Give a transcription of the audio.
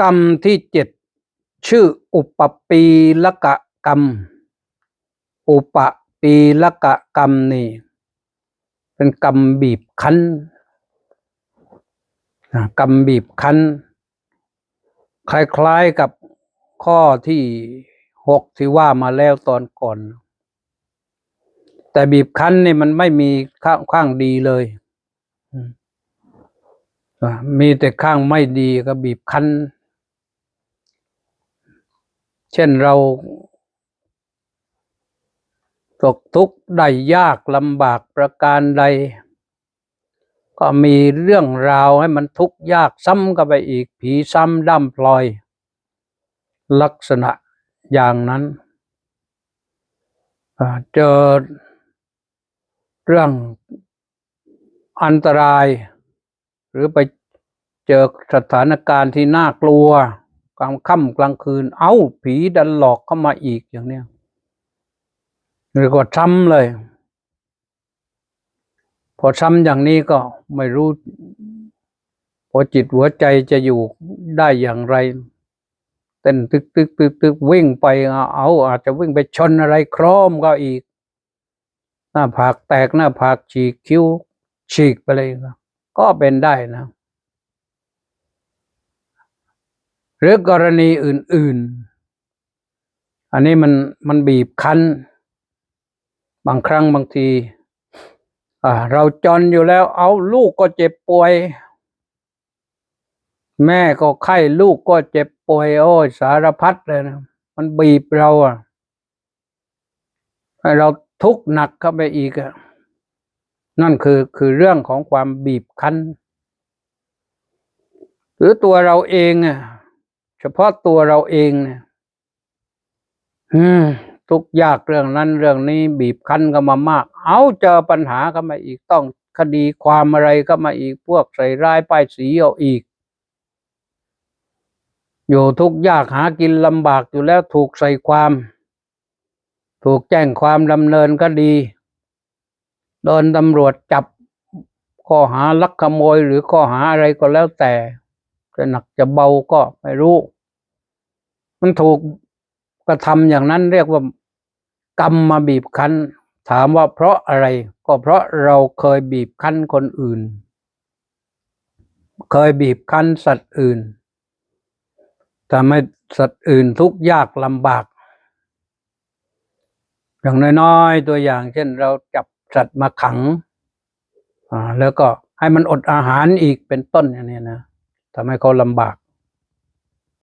กรรมที่เจ็ดชื่ออุปปีละกะกรรม อุปปีละกะกรรมนี่ เป็นกรรมบีบคั้นกรรมบีบคั้น คล้ายๆกับข้อที่หกที่ว่ามาแล้วตอนก่อน แต่บีบคั้นนี่มันไม่มีข้างข้างดีเลยมีแต่ข้างไม่ดีก็บีบคั้น เช่นเราตกทุกข์ได้ยากลำบากประการใด ก็มีเรื่องราวให้มันทุกข์ยากซ้ำกันไปอีกผีซ้ำด้ำพลอย ลักษณะอย่างนั้นเจอเรื่องอันตราย หรือไปเจอสถานการณ์ที่น่ากลัว กลางค่ำกลางคืน เอ้าผีดันหลอกเข้ามาอีกอย่างเนี้ยหรือก็ซ้ำเลย พอซ้ำอย่างนี้ก็ไม่รู้ พอจิตหัวใจจะอยู่ได้อย่างไร เต้นตึกตึกตึกตึกวิ่งไปเอาอาอาจจะวิ่งไปชนอะไรครมก็อีก หน้าผากแตกหน้าผากฉีกคิ้วฉีกไปเลยก็เป็นได้นะ หรือกรณีอื่น ๆ อันนี้มันมันบีบคั้น บางครั้งบางทีเราจนอยู่แล้ว เอาลูกก็เจ็บป่วย แม่ก็ไข้ลูกก็เจ็บป่วย โอ้ยสารพัดเลยนะมันบีบเราอะให้เราทุกข์หนักเข้าไปอีกอะนั่นคือคือเรื่องของความบีบคั้น หรือตัวเราเองอะ เฉพาะตัวเราเองเนี่ยทุกยากเรื่องนั้นเรื่องนี้บีบคั้นก็มามาก เอาเจอปัญหาก็มาอีกต้องคดีความอะไรก็มาอีกพวกใส่ร้ายป้ายสีเอาอีก อยู่ทุกยากหากินลำบากอยู่แล้วถูกใส่ความ ถูกแจ้งความดำเนินก็ดีโดนตำรวจจับข้อหาลักขโมยหรือข้อหาอะไรก็แล้วแต่ จะหนักจะเบาก็ไม่รู้ มันถูกกระทำอย่างนั้นเรียกว่ากรรมมาบีบคั้น ถามว่าเพราะอะไร ก็เพราะเราเคยบีบคั้นคนอื่น เคยบีบคั้นสัตว์อื่นทำให้สัตว์อื่นทุกข์ยากลำบาก อย่างน้อยๆตัวอย่างเช่นเราจับสัตว์มาขัง แล้วก็ให้มันอดอาหารอีกเป็นต้นอย่างนี้นะ ทำให้เขาลำบาก